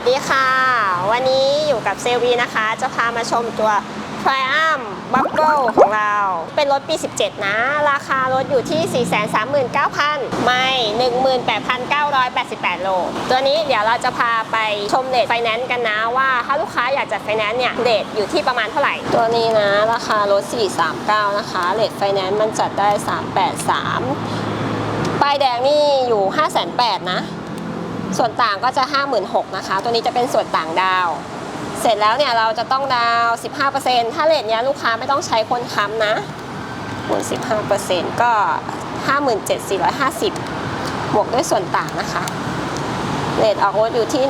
วัสดีค่ะ วันนี้อยู่กับเซลวีนะคะ จะพามาชมตัว Triumph Bubble ของเรา เป็นรถปี 17 นะ ราคารถอยู่ที่ 439,000 ไม่ 18,988 โล ตัวนี้เดี๋ยวเราจะพาไปชมเลทไฟแนนซ์กันนะว่าถ้าลูกค้าอยากจัดไฟแนนซ์เนี่ยเลทอยู่ที่ประมาณเท่าไหร่ ตัวนี้นะ ราคารถ 439 นะคะเลทไฟแนนซ์มันจัดได้ 383ป้ายแดงนี่อยู่508,000นะ ส่วนต่างก็จะ 56,000นะคะ ตัวนี้จะเป็นส่วนต่างดาว เสร็จแล้วเนี่ยเราจะต้องดาว 15%ถ้าเลทเนี้ยลูกค้าไม่ต้องใช้คนค้ำนะบวก15%ก็ 57,450 บวกด้วยส่วนต่างนะคะเลทออกรถอยู่ที่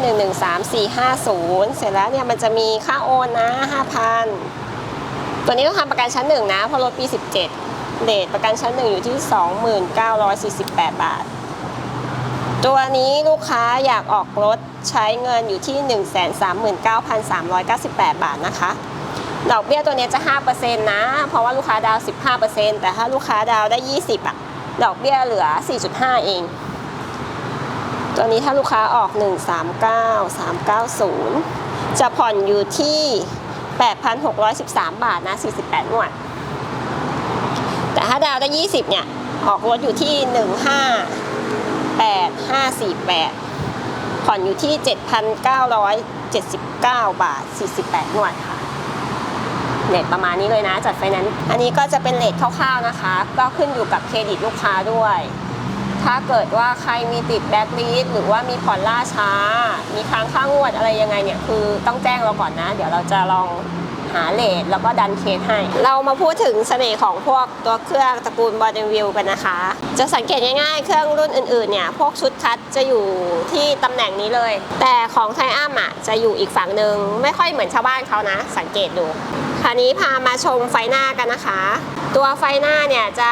113450 เสร็จแล้วเนี่ยมันจะมีค่าโอนนะ 5,000 ตัวนี้ต้องทำประกันชั้นหนึ่งนะเพราะรถปี 17เลทประกันชั้นหนึ่งอยู่ที่ 2948 บาท ตัวนี้ลูกค้าอยากออกรถใช้เงินอยู่ที่ 139,398 บาทนะคะ ดอกเบี้ยตัวนี้จะ 5%นะ เพราะว่าลูกค้าดาวน์15%แต่ถ้าลูกค้าดาวได้ 20อะดอกเบี้ยเหลือ 4.5 เอง ตัวนี้ถ้าลูกค้าออก 139390 จะผ่อนอยู่ที่ 8,613 บาทนะ 48งวด แต่ถ้าดาวได้ 20 เนี่ย ออกรถอยู่ที่ 15 8548 ผ่อนอยู่ที่ 7,979 บาท 48งวดค่ะเลทประมาณนี้เลยนะจัดไฟแนนซ์อันนี้ก็จะเป็นเลทคร่าวๆนะคะ ก็ขึ้นอยู่กับเครดิตลูกค้าด้วย ถ้าเกิดว่าใครมีติดแบ็คลีสหรือว่ามีผ่อนล่าช้า มีค้างค่างวดอะไรยังไงเนี่ย คือต้องแจ้งเราก่อนนะ เดี๋ยวเราจะลอง หาเลทแล้วก็ดันเคสให้ เรามาพูดถึงเสน่ห์ของพวกตัวเครื่องตระกูลบอดวิวกันนะคะ จะสังเกตง่ายๆ เครื่องรุ่นอื่นๆเนี่ยพวกชุดคัดจะอยู่ที่ตำแหน่งนี้เลย แต่ของไทอัมอะจะอยู่อีกฝั่งหนึ่งไม่ค่อยเหมือนชาวบ้านเขานะ สังเกตดู คราวนี้พามาชมไฟหน้ากันนะคะ ตัวไฟหน้าเนี่ยจะ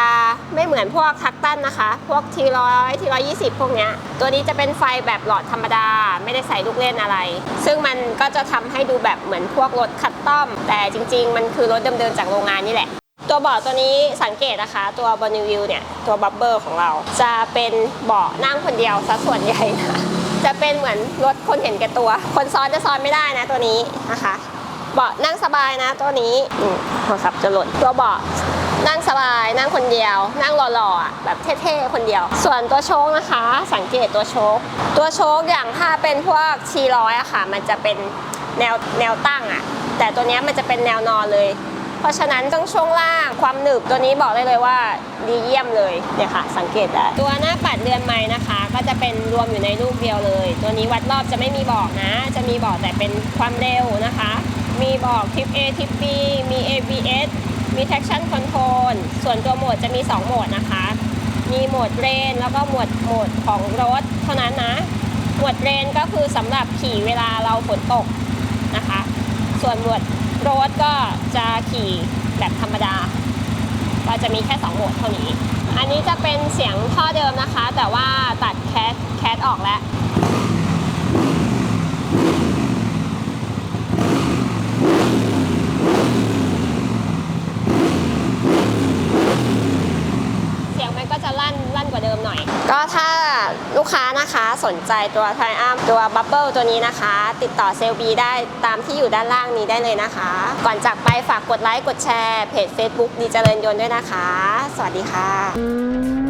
ไม่เหมือนพวกทักตันนะคะ พวกทีร้อยทีร้อยยี่สิบพวกเนี้ย ตัวนี้จะเป็นไฟแบบหลอดธรรมดา ไม่ได้ใส่ลูกเล่นอะไร ซึ่งมันก็จะทำให้ดูแบบเหมือนพวกรถคัสตอม แต่จริง ๆ มันคือรถเดิมๆจากโรงงานนี่แหละ ตัวเบาะตัวนี้สังเกตนะคะ ตัวบอนิวิวเนี่ย ตัวบับเบิลของเรา จะเป็นเบาะนั่งคนเดียวซะส่วนใหญ่นะจะเป็นเหมือนรถคนเห็นแก่ตัว คนซ้อนจะซ้อนไม่ได้นะตัวนี้นะคะ เบาะนั่งสบายนะตัวนี้โทรศัพท์จะหล่นตัวเบาะนั่งสบายนั่งคนเดียว นั่งหล่อๆแบบเท่ๆคนเดียว ส่วนตัวโชคนะคะ สังเกตตัวโชคตัวโชคอย่างถ้าเป็นพวกชีร้อยอะค่ะ มันจะเป็นแนวแนวตั้งอะแต่ตัวนี้มันจะเป็นแนวนอนเลย เพราะฉะนั้นต้องช่วงล่างความหนึบตัวนี้บอกได้เลยว่าดีเยี่ยมเลยเนี่ยค่ะ สังเกตได้ตัวหน้าปัดเรือนไม้นะคะ ก็จะเป็นรวมอยู่ในลูกเดียวเลย ตัวนี้วัดรอบจะไม่มีบอกนะ จะมีบอกแต่เป็นความเร็วนะคะ มีบอกทิป A ทิป B มี ABS มี traction control ส่วนตัวโหมดจะมี 2 โหมดนะคะ มีโหมดเรนแล้วก็โหมดโหมดของรถเท่านั้นนะ โหมดเรนก็คือสำหรับขี่เวลาเราฝนตกนะคะ ส่วนโหมดรถก็จะขี่แบบธรรมดาก็จะมีแค่ 2 โหมดเท่านี้ อันนี้จะเป็นเสียงท่อเดิมนะคะ แต่ว่าตัดแคสแคสออกแล้ว เสียงมันก็จะลั่นลั่นกว่าเดิมหน่อย ก็ถ้า ลูกค้านะคะสนใจตัวไทอัมตัวบับเบิลตัวนี้นะคะ ติดต่อเซลบีได้ตามที่อยู่ด้านล่างนี้ได้เลยนะคะ ก่อนจากไปฝากกดไลค์กดแชร์เพจ Facebook ดีเจริญยนต์ด้วยนะคะ สวัสดีค่ะ